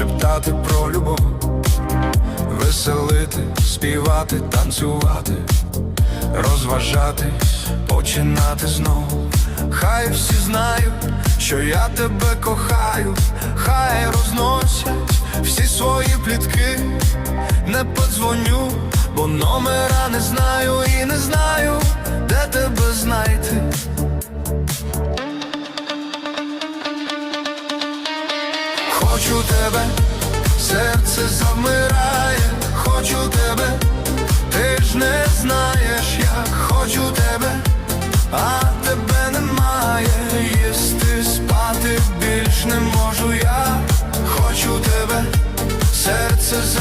співати про любов, веселити, співати, танцювати, розважатись, починати знову. Хай всі знають, що я тебе кохаю, хай розносять всі свої плітки, не подзвоню, бо номера не знаю, хочу тебе, серце замирає, хочу тебе, ти ж не знаєш, я хочу тебе, а тебе немає, їсти спати більш не можу я, хочу тебе, серце замирає